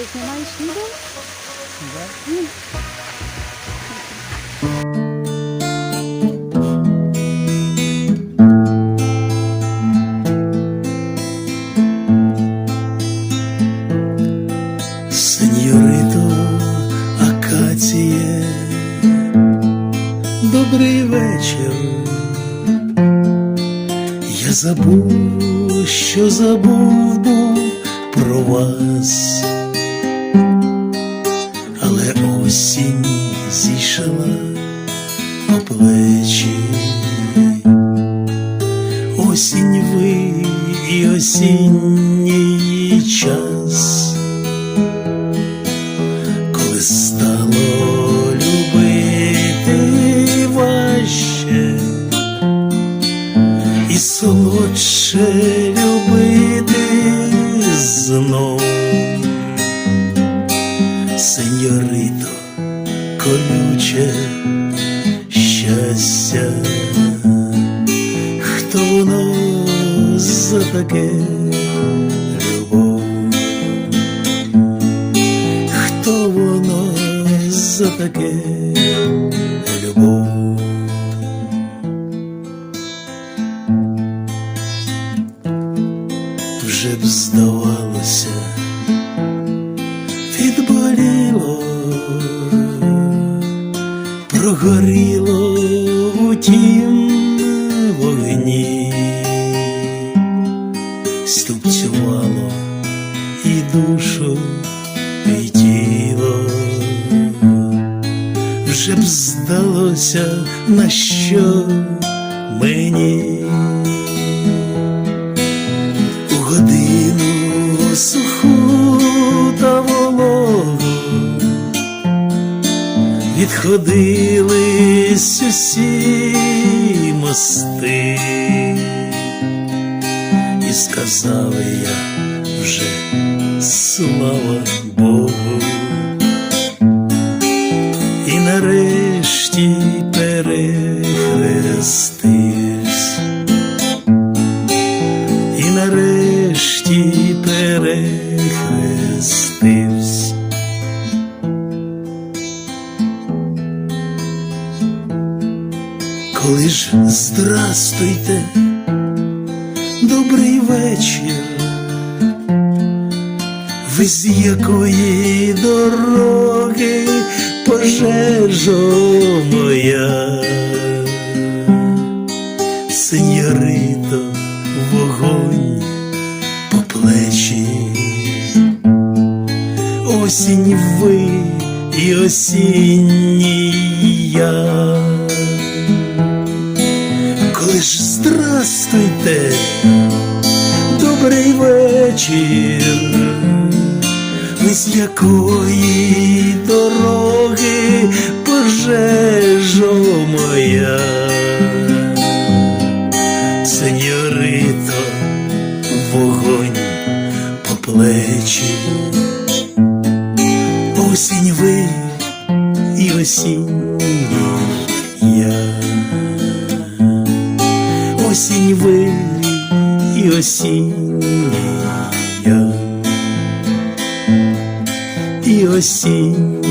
Ти знімаєш відео? Сеньорито Акаціє, добрий вечір. Я забув, що забув був про вас, плечі. Осінь ви і осінній час коли стало любити важче і солодше любити знов, сеньорито, колюче щастя, хто воно за таке любов? хто воно за таке любов. Вже б здавалося, прогоріло у тім вогні, ступцювало і душу і тіло. Вже б здалося, на що мені? У годину відходились усі мости, і сказав я вже слава Богу, і нарешті перехрестився, і нарешті перехрестився. Коли ж здрастуйте, добрий вечір. Ви з якої дороги пожежо моя, сеньорито, вогонь по плечі, осінь ви і осінній здрастуйте, добрий вечір, ви з якої дороги пожежо моя, сеньорито, вогонь по плечі, осінь ви і осінь я осінь ви і осіння. І осінь